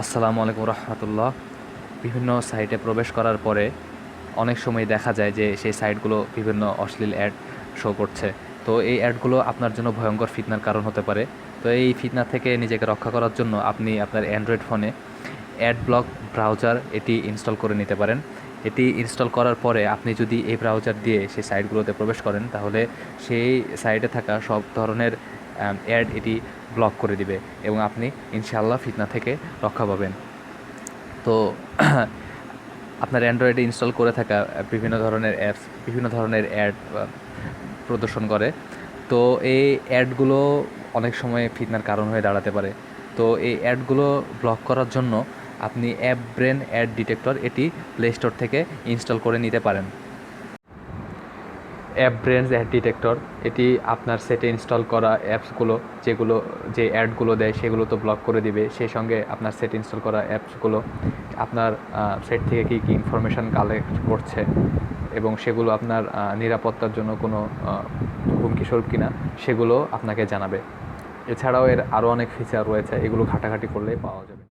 আসসালামু আলাইকুম রহমতুল্লাহ। বিভিন্ন সাইটে প্রবেশ করার পরে অনেক সময় দেখা যায় যে সেই সাইটগুলো বিভিন্ন অশ্লীল অ্যাড শো করছে। তো এই অ্যাডগুলো আপনার জন্য ভয়ঙ্কর ফিতনার কারণ হতে পারে। তো এই ফিতনা থেকে নিজেকে রক্ষা করার জন্য আপনি আপনার অ্যান্ড্রয়েড ফোনে অ্যাড ব্লক ব্রাউজার এটি ইনস্টল করে নিতে পারেন। এটি ইনস্টল করার পরে আপনি যদি এই ব্রাউজার দিয়ে সেই সাইটগুলোতে প্রবেশ করেন, তাহলে সেই সাইটে থাকা সব ধরনের অ্যাড এটি ব্লক করে দিবে এবং আপনি ইনশাআল্লাহ ফিতনা থেকে রক্ষা পাবেন। তো আপনার অ্যান্ড্রয়েডে ইনস্টল করে থাকা বিভিন্ন ধরনের অ্যাপস, বিভিন্ন ধরনের অ্যাড প্রদর্শন করে। তো এই অ্যাডগুলো অনেক সময় ফিতনার কারণ হয়ে দাঁড়াতে পারে। তো এই অ্যাডগুলো ব্লক করার জন্য আপনি অ্যাপ ব্রেন অ্যাড ডিটেক্টর এটি প্লে স্টোর থেকে ইনস্টল করে নিতে পারেন। অ্যাপ ব্রেন্স অ্যাড ডিটেক্টর এটি আপনার সেটে ইনস্টল করা অ্যাপসগুলো যেগুলো, যে অ্যাডগুলো দেয় সেগুলো তো ব্লক করে দিবে। সেই সঙ্গে আপনার সেট ইনস্টল করা অ্যাপসগুলো আপনার সেট থেকে কী কী ইনফরমেশান কালেক্ট করছে এবং সেগুলো আপনার নিরাপত্তার জন্য কোনো হুমকিস্বরূপ কিনা, সেগুলো আপনাকে জানাবে। এছাড়াও এর আরও অনেক ফিচার রয়েছে, এগুলো ঘাটাঘাটি করলেই পাওয়া যাবে।